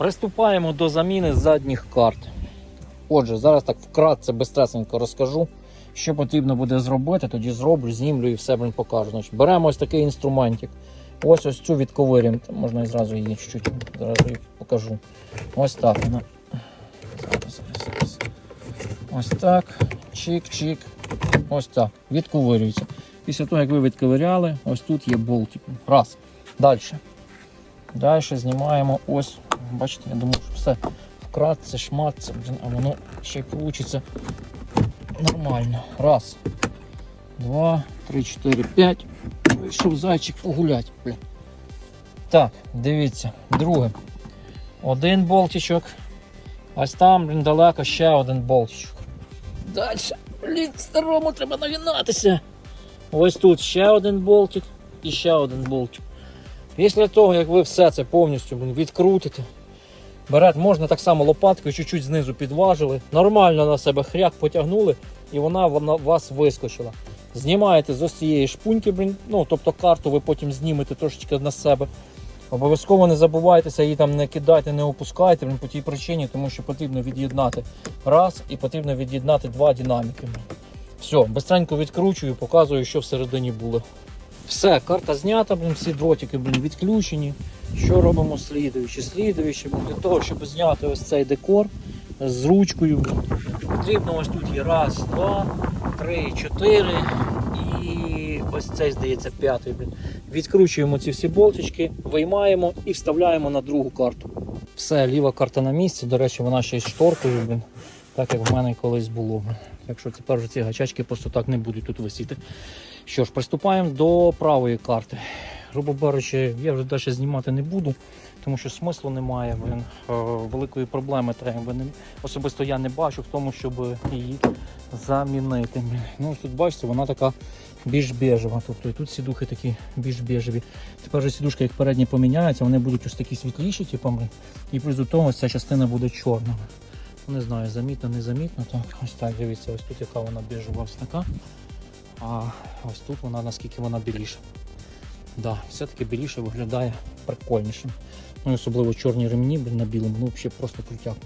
Приступаємо до заміни задніх карт. Отже, зараз так вкратце, безстресенько розкажу, що потрібно буде зробити, тоді зроблю, знімлю і все блін, покажу. Значить, беремо ось такий інструментик. Ось ось цю відковирюємо. Можна і зразу її чуть-чуть зразу її покажу. Ось так вона. Ось так. Чик-чик. Ось так. Відковирюється. Після того, як ви відковиряли, ось тут є болтик. Раз. Далі. Далі знімаємо ось. Бачите, я думаю, що все вкратце, шматце, блін, а воно ще й вийде нормально. Раз, два, три, чотири, п'ять. Вийшов зайчик погулять. Блін. Так, дивіться, друге. Один болтичок. Ось там, блін, далеко ще один болтичок. Далі. Блін, старому треба нагинатися. Ось тут ще один болтик і ще один болтик. Після того, як ви все це повністю відкрутите, берете, можна так само лопаткою чуть-чуть знизу підважили, нормально на себе хряк потягнули, і вона вона вас вискочила. Знімаєте з ось цієї шпуньки, ну, тобто карту ви потім знімете трошечки на себе. Обов'язково не забувайтеся її там не кидайте, не опускайте по тій причині, тому що потрібно від'єднати раз і потрібно від'єднати два динаміки. Все, бистренько відкручую, показую, що всередині було. Все, карта знята, блін, всі дротики блін, відключені. Що робимо слідуючи? Слідуючи, для того, щоб зняти ось цей декор з ручкою. Потрібно ось тут є раз, два, три, чотири і ось цей, здається, п'ятий. Відкручуємо ці всі болтички, виймаємо і вставляємо на другу карту. Все, ліва карта на місці. До речі, вона ще й шторкою, блін, так як в мене колись було. блін. Так що тепер вже ці гачачки просто так не будуть тут висіти. Що ж, приступаємо до правої карти. Грубо беручи, я вже далі знімати не буду, тому що смислу немає. Блин. Е, Великої проблеми треба. Особисто я не бачу в тому, щоб її замінити. Ну, тут бачите, вона така більш бежева. Тобто і тут сідухи такі більш бежеві. Тепер вже сідушки, як передні поміняються, вони будуть ось такі світліші, блін. і плюс до того ця частина буде чорна. Не знаю, замітно, не замітно. Так, ось так, дивіться, ось тут яка вона біжева ось така. А ось тут вона наскільки вона біліша. Да, все-таки біліше виглядає прикольніше. Ну, і особливо чорні ремні на білому, ну взагалі просто крутяк.